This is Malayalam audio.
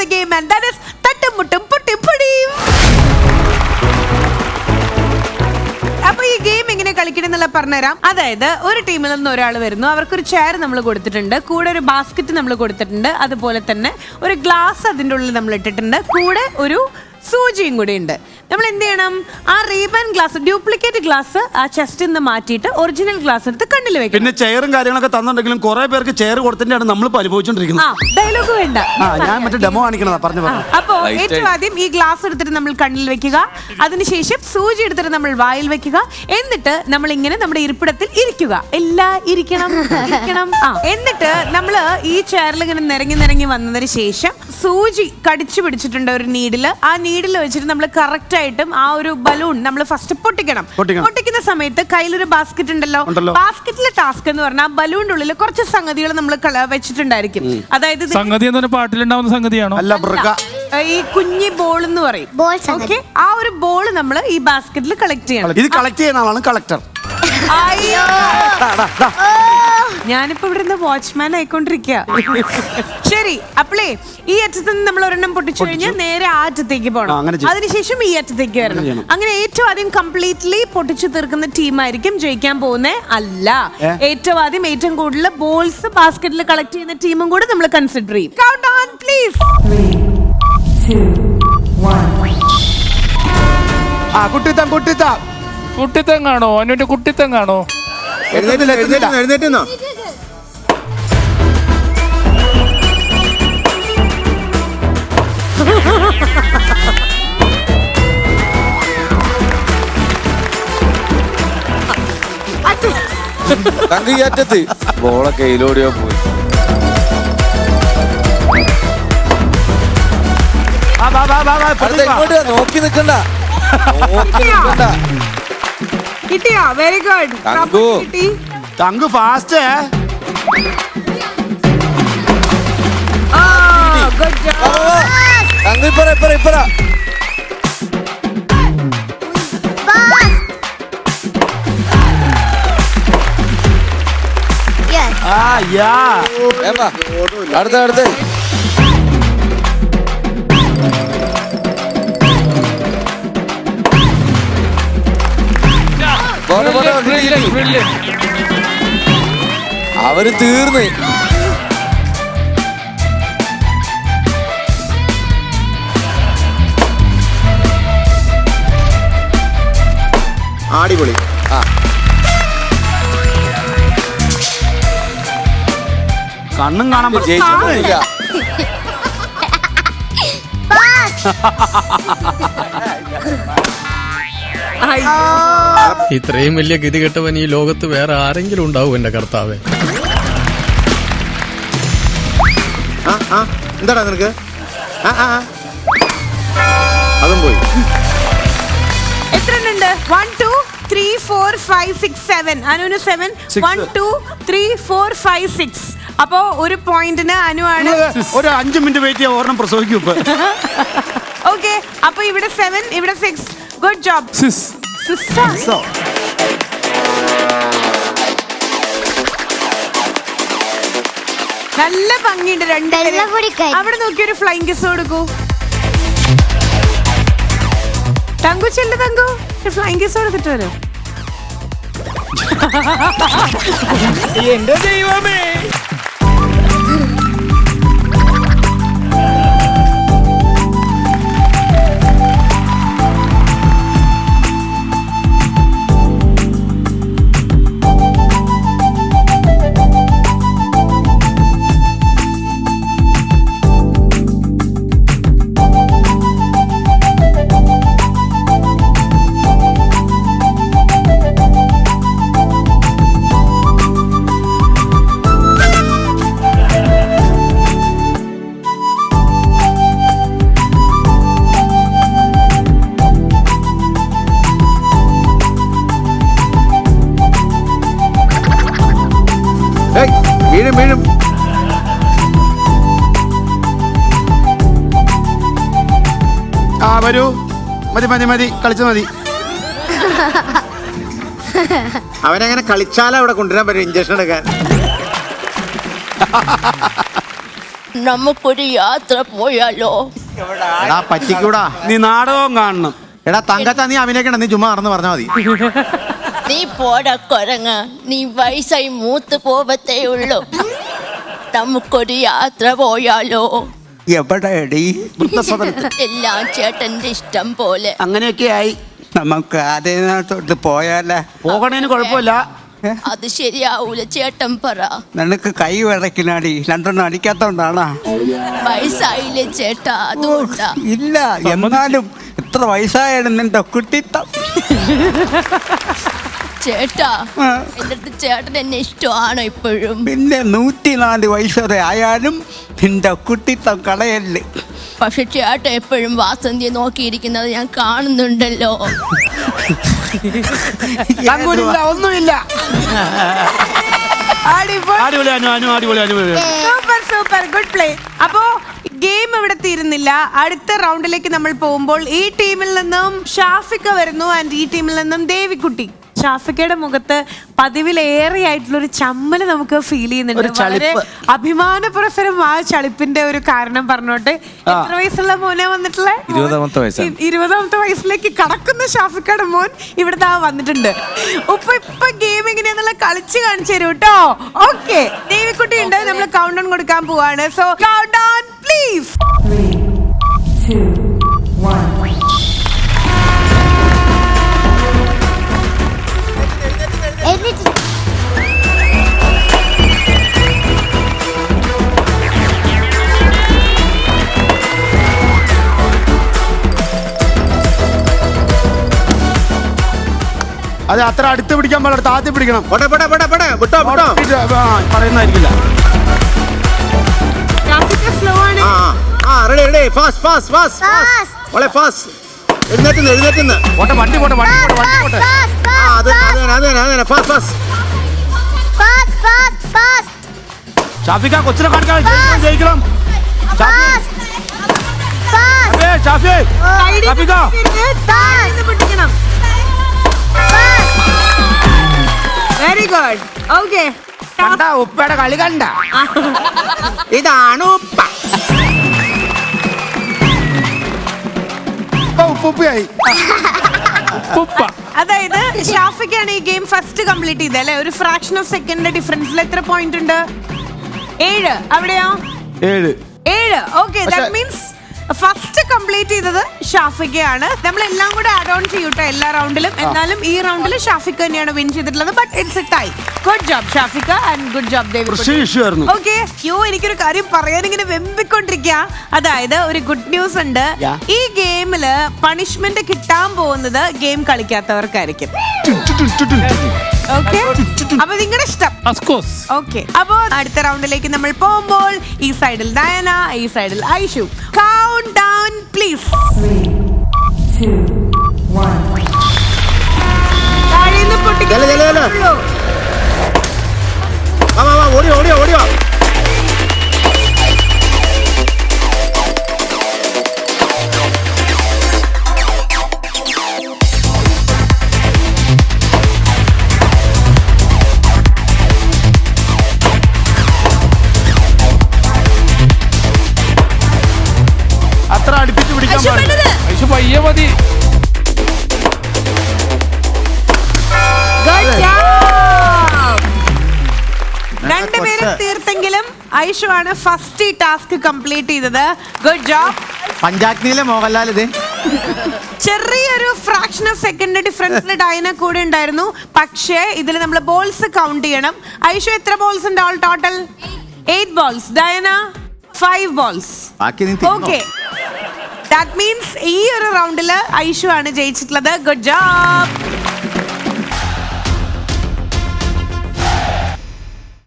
To game and that is തട്ടുമുട്ടും പൊട്ടിപ്പൊടിയും. അപ്പൊ ഈ ഗെയിം എങ്ങനെ കളിക്കണം എന്നുള്ള പറഞ്ഞുതരാം. അതായത് ഒരു ടീമിൽ നിന്ന് ഒരാൾ വരുന്നു. അവർക്കൊരു ചെയർ നമ്മൾ കൊടുത്തിട്ടുണ്ട്. കൂടെ ഒരു ബാസ്ക്കറ്റ് നമ്മൾ കൊടുത്തിട്ടുണ്ട്. അതുപോലെ തന്നെ ഒരു ഗ്ലാസ് അതിന്റെ ഉള്ളിൽ നമ്മൾ ഇട്ടിട്ടുണ്ട്. കൂടെ ഒരു സൂചിയും കൂടി ഉണ്ട്. നമ്മൾ എന്ത് ചെയ്യണം? ആ റീബൻ ഗ്ലാസ് ഡ്യൂപ്ലിക്കേറ്റ് ഗ്ലാസ് ആ ചെസ്റ്റിൽ നിന്ന് മാറ്റിയിട്ട് ഒറിജിനൽ ഗ്ലാസ് എടുത്ത് കണ്ണിൽ വെക്കണം. പിന്നെ ചെയറും കാര്യങ്ങളൊക്കെ തന്നിട്ടുണ്ടെങ്കിലും കുറെ പേർക്ക് ചെയർ കൊടുത്തിട്ടാണ് നമ്മൾ പരിഭവിച്ചോണ്ടിരിക്കുന്നത് ആ അനുഭവിച്ചോണ്ടിരിക്കുന്നത് ഡയലോഗ് വേണ്ട. ആ ഞാൻ മറ്റേ ഡെമോ കാണിക്കണതാ പറഞ്ഞു പറഞ്ഞു. അപ്പോ ഏറ്റവും ആദ്യം ഈ ഗ്ലാസ് എടുത്തിട്ട് നമ്മൾ കണ്ണിൽ വെക്കുക. അതിനുശേഷം സൂചി എടുത്തിട്ട് നമ്മൾ വായിൽ വെക്കുക. എന്നിട്ട് നമ്മൾ ഇങ്ങനെ നമ്മുടെ ഇരിപ്പിടത്തിൽ ഇരിക്കുക. എല്ലാ ഇരിക്കണം ഇരിക്കണം. ആ എന്നിട്ട് നമ്മൾ ഈ ചെയറിൽ ഇങ്ങനെ നിരങ്ങി നിരങ്ങി വന്നതിന് ശേഷം സൂചി കടിച്ചു പിടിച്ചിട്ടുണ്ട് ഒരു നീഡിൽ ആ നീഡിൽ വെച്ചിട്ട് നമ്മൾ കറക്റ്റ് ആയിട്ടും ആ ഒരു ബലൂൺ നമ്മൾ ഫസ്റ്റ് പൊട്ടിക്കണം. പൊട്ടിക്കണം. പൊട്ടിക്കുന്ന സമയത്ത് കയ്യിലൊരു ബാസ്ക്കറ്റ് ഉണ്ടല്ലോ. ഉണ്ടല്ലോ. ബാസ്ക്കറ്റിലെ ടാസ്ക് എന്ന് പറഞ്ഞാൽ ബലൂണിന്റെ ഉള്ളിൽ കുറച്ച് സംഗതികൾ നമ്മൾ വെച്ചിട്ടുണ്ടായിരിക്കും. അതായത് ഇത് സംഗതി എന്ന് പറഞ്ഞ പാട്ടിലുണ്ടാവുന്ന സംഗതിയാണോ? അല്ല മൃഗ. ഈ കുഞ്ഞി ബോൾ എന്ന് പറയും. Ball സംഗതി. ഓക്കെ? ആ ഒരു ബോൾ നമ്മൾ ഈ ബാസ്ക്കറ്റിൽ കളക്ട് ചെയ്യണം. ഇത് കളക്ട് ചെയ്യുന്ന ആളാണ് കളക്ടർ അയ്യോ. ഞാനിപ്പോ ഇവിടുന്ന് നിന്ന് വാച്ച്മാൻ ആയിക്കൊണ്ടിരിക്കുക ശരി അപ്പളേ ഈ അറ്റത്ത് നിന്ന് നമ്മൾ ഒരെണ്ണം പൊട്ടിച്ചു കഴിഞ്ഞാൽ നേരെ ആ അറ്റത്തേക്ക് പോകണം അങ്ങനെ ചെയ്യ്. അതിനുശേഷം ഈ അറ്റത്തേക്ക് വരണം. ചെയ്യണം. അങ്ങനെ ഏറ്റവും ആദ്യം കംപ്ലീറ്റ്ലി പൊട്ടിച്ചു തീർക്കുന്ന ടീമായിരിക്കും ജയിക്കാൻ പോകുന്നത് അല്ല. ഏ? ഏറ്റവും ആദ്യം ഏറ്റവും കൂടുതൽ ബോൾസ് ബാസ്ക്കറ്റിൽ കളക്ട് ചെയ്യുന്ന ടീമും കൂടെ നമ്മൾ കൺസിഡർ ചെയ്യും. കൗണ്ട് ഓൺ പ്ലീസ് ആ കുട്ടിത്തം കുട്ടിത്തം. കുട്ടിത്തം കാണോ? അനുവിന്റെ കുട്ടിത്തം കാണോ? എഴുന്നേറ്റ് എഴുന്നേറ്റുന്നോ തങ്കയ്യറ്റത്ത് ബോളെ കയ്യിലോടിയോ പോയി. ആ, വാ, വാ, വാ, വാ, അടുത്ത. ഇങ്ങോട്ട് നോക്കി നിക്കണ്ട നോക്കി നിക്കണ്ട കിട്ടിയോ? Very good thank you. Thank you thank fast good job തങ്ക ഇപ്പറ ഇപ്പറ ഇപ്പറ അടുത്ത അടുത്ത്. അവർ തീർന്ന്. അടിപൊളി. ആ. കണ്ണും കാണാൻ പറ്റും ജയിച്ചിട്ടില്ല ഇത്രയും വലിയ ഗതി കെട്ടവൻ ഈ ലോകത്ത് വേറെ ആരെങ്കിലും ഉണ്ടാവും എന്റെ കർത്താവ്. ആ ആ. എന്താടാ നിനക്ക്? ആ ആ ആ. അതും പോയി. ഉണ്ട്. One two three four five six seven അനുവിന് seven Six. One two three four five six അപ്പോ ഒരു പോയിന്റിന് അനുവാണ്. ഒരു അഞ്ചു മിനിറ്റ് വെയിറ്റ് ചെയ്യാൻ ഒരെണ്ണം പ്രസവിക്കും ഇപ്പൊ. ഓക്കെ അപ്പൊ ഇവിടെ സെവൻ ഇവിടെ സിക്സ് ഗുഡ് ജോബ് സിസ് So, നല്ല ഭംഗിയുണ്ട് രണ്ടുപേരും വെള്ളപ്പൊടിക്കാരി. അവിടെ നോക്കി ഒരു ഫ്ലൈങ് കിസ് കൊടുക്കൂ. തങ്കു. ചെല്ല തങ്കു ഫ്ലൈങ് കിസ് കൊടുത്തിട്ട് വരും. എന്റെ ദൈവമേ. വരൂ. മതി മതി മതി. കളിച്ചു മതി. അവനങ്ങനെ കളിച്ചാലേ അവിടെ കൊണ്ടുവരാൻ പറ്റും ഇഞ്ചക്ഷൻ എടുക്കാൻ. നമുക്കൊരു യാത്ര പോയാലോ? എടാ പറ്റിക്കൂടാ. നീ നാടകം കാണണം. എടാ തങ്കച്ച നീ അഭിനയിക്കണ്ട നീ ചുമ്മാ നടന്ന് പറഞ്ഞാൽ മതി. നീ പോടാ കൊരങ്ങ. നീ വയസ്സായി മൂത്ത് പോവത്തേ ഉള്ളൂ. നമുക്കൊരു യാത്ര പോയാലോ? എവിടെയടി? വൃദ്ധസദനത്തിൽ. എല്ലാം ചേട്ടന്റെ ഇഷ്ടം പോലെ. അങ്ങനെയൊക്കെ ആയി നമുക്ക് അതിനകത്തോട്ട് പോയാലേ. പോകണേന് കുഴപ്പമില്ല. അത് ശരിയാവൂല ചേട്ടൻ പറ. നിനക്ക് കൈ വിടക്കിനാടി രണ്ടെണ്ണം അടിക്കാത്തോണ്ടാണോ. വയസ്സായില്ലേ ചേട്ടാ? അതുകൊണ്ടാ. ഇല്ല എന്നാലും എത്ര വയസ്സായാലും നിന്റെ കുട്ടിത്തം. ചേട്ടാ എന്റെ അടുത്ത് ചേട്ടൻ എന്നെ ഇഷ്ടമാണോ ഇപ്പോഴും. പിന്നെ നൂറ്റിനാല് വയസ്സരെ ആയാലും നിന്റെ കുട്ടിത്തം കളയല്ലേ. പക്ഷെ ചേട്ടൻ എപ്പോഴും വാസന്തിയെ നോക്കിയിരിക്കുന്നത് ഞാൻ കാണുന്നുണ്ടല്ലോ. തങ്കൂരില്ല ഒന്നുമില്ല. അടിപൊളി അടിപൊളി അനു അനു അടിപൊളി Anu super super good play. അപ്പോ ഗെയിം ഇവിടെ തീരുന്നില്ല. അടുത്ത റൗണ്ടിലേക്ക് നമ്മൾ പോകുമ്പോൾ ഈ ടീമിൽ നിന്നും ഷാഫിക്ക വരുന്നു ആൻഡ് ഈ ടീമിൽ നിന്നും ദേവിക്കുട്ടി. ഷാഫിക്കയുടെ മുഖത്ത് പതിവിലേറെ ആയിട്ടുള്ള ഒരു ചമ്മൽ നമുക്ക് ഫീൽ ചെയ്യുന്നുണ്ട്. വളരെ അഭിമാനപുരസരം ആ ചളിപ്പിന്റെ ഒരു കാരണം പറഞ്ഞോട്ടെ. എത്ര വയസ്സുള്ള മോനെ വന്നിട്ടുള്ള? ഇരുപതാമത്തെ വയസ്സിലേക്ക് കടക്കുന്ന ഷാഫിക്കയുടെ മോൻ ഇവിടുത്തെ വന്നിട്ടുണ്ട്. ഉപ്പ ഇപ്പൊ ഗെയിം എങ്ങനെയാന്നുള്ള കളിച്ച് കാണിച്ചു തരും കേട്ടോ ഓക്കെ ദേവിക്കുട്ടി ഉണ്ട്. നമ്മൾ കൗണ്ട് ഡൗൺ കൊടുക്കാൻ പോവാണ്. സോ കൗണ്ട് ഡൗൺ പ്ലീസ് എന്നിട്ട് അത് അത്ര അടുത്ത് പിടിക്കാൻ പാടില്ല താത്തി പിടിക്കണം. പറയുന്നതായിരിക്കില്ല. ഷാഫിക്ക ആണ്. ആ ആ ready ready fast fast fast Fast. വളരെ ഫാസ്റ്റ് എഴുന്നേറ്റുന്ന് എഴുന്നേറ്റുന്ന്. പോട്ടെ വണ്ടി പോട്ടെ വണ്ടി പോട്ടെ വണ്ടി പോട്ടെ. ഷാഫിക്ക കൊച്ചിനെ കാണിക്കാൻ ജയിക്കണം, ഷാഫി. ഷാഫി. ഷാഫിക്ക. ഗുഡ് ഓക്കെ കണ്ട ഉപ്പയുടെ കളി കണ്ട. ഇതാണ് ഉപ്പ. ഉപ്പുപ്പിയായി ഉപ്പുപ്പയായി ഉപ്പ. അതായത് ഷാഫിക്കാണ് ഈ ഗെയിം ഫസ്റ്റ് കംപ്ലീറ്റ് ചെയ്തത് അല്ലെ? ഒരു ഫ്രാക്ഷൻ ഓഫ് സെക്കൻഡിന്റെ ഡിഫറൻസിൽ എത്ര പോയിന്റ് ഉണ്ട്? ഏഴ്. അവിടെയോ? ഏഴ്. ഏഴ്. Okay that means first complete ചെയ്തത് ഷാഫിക്കയാണ് നമ്മൾ എല്ലാം കൂടെ ആഡ് ഓൺ ചെയ്യൂട്ടോ എല്ലാ റൗണ്ടിലും എന്നാലും ഈ റൗണ്ടിൽ ഷാഫിക്ക തന്നെയാണ് വിൻ ചെയ്തിട്ടുള്ളത്. But it's a tie good job ഷാഫിക്ക and good job Devi okay yo എനിക്കൊരു കാര്യം പറയാൻ ഇങ്ങനെ വെമ്പിക്കൊണ്ടിരിക്കുക അതായത് ഒരു ഗുഡ് ന്യൂസ് ഉണ്ട്. ഈ ഗെയിമിൽ പണിഷ്മെന്റ് കിട്ടാൻ പോകുന്നത് ഗെയിം കളിക്കാത്തവർക്കായിരിക്കും. ഓക്കെ അപ്പൊ നിങ്ങളുടെ ഇഷ്ടം. ഓക്കെ അപ്പോ അടുത്ത റൗണ്ടിലേക്ക് നമ്മൾ പോകുമ്പോൾ ഈ സൈഡിൽ ഡയന ഈ സൈഡിൽ ഐഷു. ഡൗൺ പ്ലീസ് ഓടിയോ ഓടിയോ ഓടിയോ. ഐഷു ആണ് ഫസ്റ്റ് ടാസ്ക് കംപ്ലീറ്റ് ചെയ്തത്. ഗുഡ് ജോബ് പഞ്ചാഗ്നിയിലെ മോഹൻലാൽ ഇത്. ചെറിയൊരു ഫ്രാക്ഷൻ ഓഫ് സെക്കൻഡ് ഡിഫറൻസിൽ ഡയന കൂടെ ഉണ്ടായിരുന്നു. പക്ഷേ ഇതിൽ നമ്മൾ ബോൾസ് കൗണ്ട് ചെയ്യണം. ഐഷു എത്ര ബോൾസ് ഉണ്ട് all total eight balls Diana five balls. Okay that means ഈ ഒരു റൗണ്ടിൽ ഐഷു ആണ് ജയിച്ചിട്ടുള്ളത്. Good job